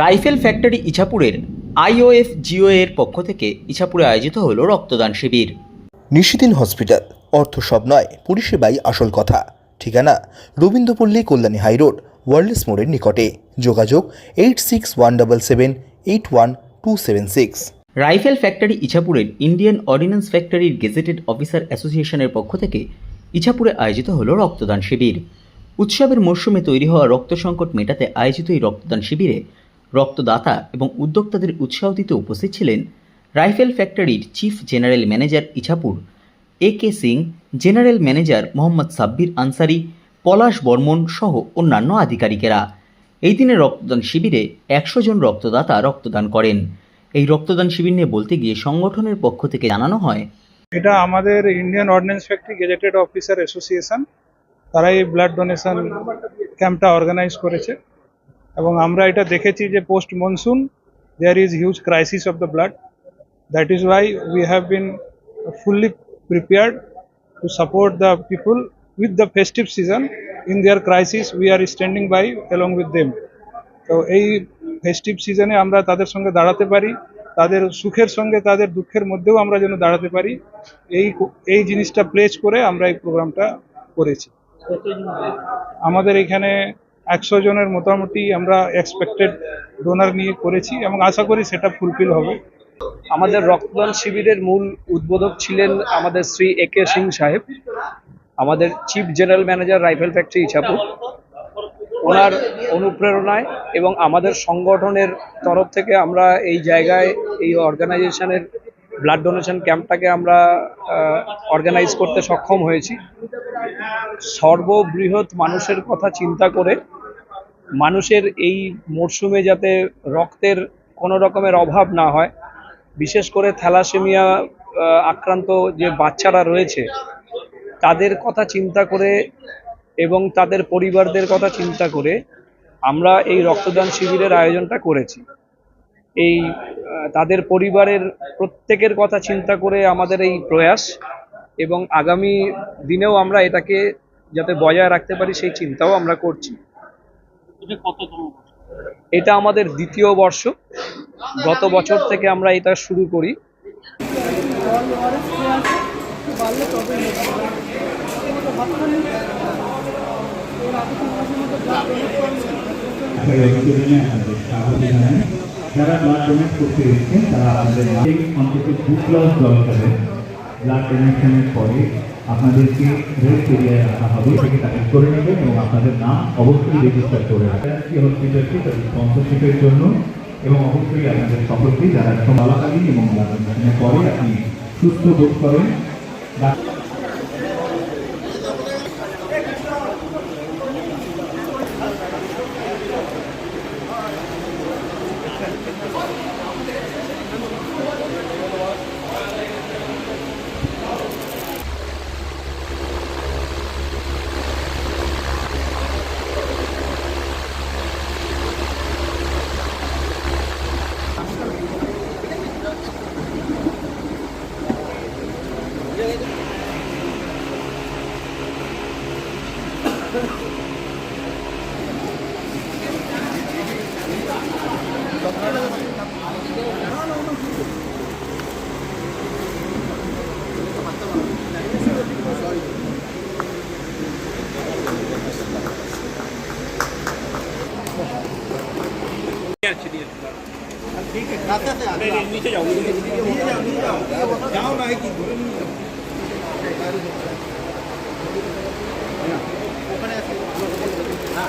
Rifle factory ইছাপুরের IOF GO এর পক্ষ থেকে ইছাপুরে আয়োজিত হল রক্তদান শিবির। নিশিদিন হসপিটাল অর্থ সব নয় পরিষেবাই আসল কথা। ঠিকানা রবীন্দ্রপল্লী কল্যাণী হাইরোড ওয়ার্ল্ডস মোড়ের নিকটে। যোগাযোগ eight six one double seven eight one two seven six. Rifle factory ইছাপুরের Indian ordnance ফ্যাক্টরির গেজেটেড অফিসার অ্যাসোসিয়েশনের পক্ষ থেকে ইছাপুরে আয়োজিত হল রক্তদান শিবির। উৎসবের মরশুমে তৈরি হওয়া রক্ত সংকট মেটাতে আয়োজিত এই রক্তদান শিবিরে রক্তদাতা এবং উদ্যোক্তাদের উৎসাহ দিতে উপস্থিত ছিলেন রাইফেল ফ্যাক্টরির chief general manager Ichapur, A K Singh, general manager Mohammad Sabbir Ansari, Palash Barman সহ অন্যান্য আধিকারিকেরা। এই দিনের রক্তদান শিবিরে একশো জন রক্তদাতা রক্তদান করেন। এই রক্তদান শিবির নিয়ে বলতে গিয়ে সংগঠনের পক্ষ থেকে জানানো হয়, এটা আমাদের Indian ordnance factory gazetted officer association. তারা এই ব্লাড ডোনেশন ক্যাম্পটা অর্গানাইজ করেছে। এবং আমরা এটা দেখেছি যে post monsoon there is huge crisis of the blood that is why we have been fully prepared to support the people with the festive season in their crisis we are standing by along with them তো এই festive সিজনে আমরা তাদের সঙ্গে দাঁড়াতে পারি তাদের সুখের সঙ্গে তাদের দুঃখের মধ্যেও আমরা যেন দাঁড়াতে পারি। এই এই জিনিসটা প্লেস করে আমরা এই প্রোগ্রামটা করেছি। আমাদের এখানে একশো জনের মোটামুটি আমরা এক্সপেক্টেড ডোনার নিয়ে করেছি এবং আশা করি সেটা ফুলফিল হবে। আমাদের রক্তদান শিবিরের মূল উদ্বোধক ছিলেন আমাদের শ্রী এ কে সিং সাহেব, আমাদের chief general manager rifle factory Ichapur. ওনার অনুপ্রেরণায় এবং আমাদের সংগঠনের তরফ থেকে আমরা এই জায়গায়, এই অর্গানাইজেশনের ব্লাড ডোনেশন ক্যাম্পটাকে আমরা অর্গানাইজ করতে সক্ষম হয়েছি। সর্ববৃহৎ মানুষের কথা চিন্তা করে মানুষের এই মরশুমে যাতে রক্তের কোনো রকমের অভাব না হয়, বিশেষ করে থ্যালাসেমিয়া আক্রান্ত যে বাচ্চারা রয়েছে, তাদের কথা চিন্তা করে এবং তাদের পরিবারদের কথা চিন্তা করে আমরা এই রক্তদান শিবিরের আয়োজনটা করেছি। এই তাদের পরিবারের প্রত্যেকের কথা চিন্তা করে আমাদের এই প্রয়াস এবং আগামী দিনেও আমরা এটাকে যাতে বজায় রাখতে পারি সেই চিন্তাও আমরা করছি। এটা আমাদের দ্বিতীয় বর্ষ। গত বছর থেকে আমরা এটা শুরু করি। যারা ব্লাড ডোনেট করতে এসেছেন তারা আমাদের অন্তত দু জল খাবেন ব্লাড ডোনেশনের পরে আপনাদেরকে রেস্ট এরিয়ায় রাখা হবে সেটি তাকে করে নেবেন এবং আপনাদের নাম অবশ্যই রেজিস্টার করে রাখবেন হসপিটালটি তাদের স্পন্সরশিপের জন্য এবং অবশ্যই আপনাদের সকলকে যারা একদম চলাকালীন এবং পরে আপনি সুস্থ বোধ করেন रास्ता से आते हैं नीचे जाओ नीचे जाओ नीचे जाओ जाओ ना कि ओपन है हां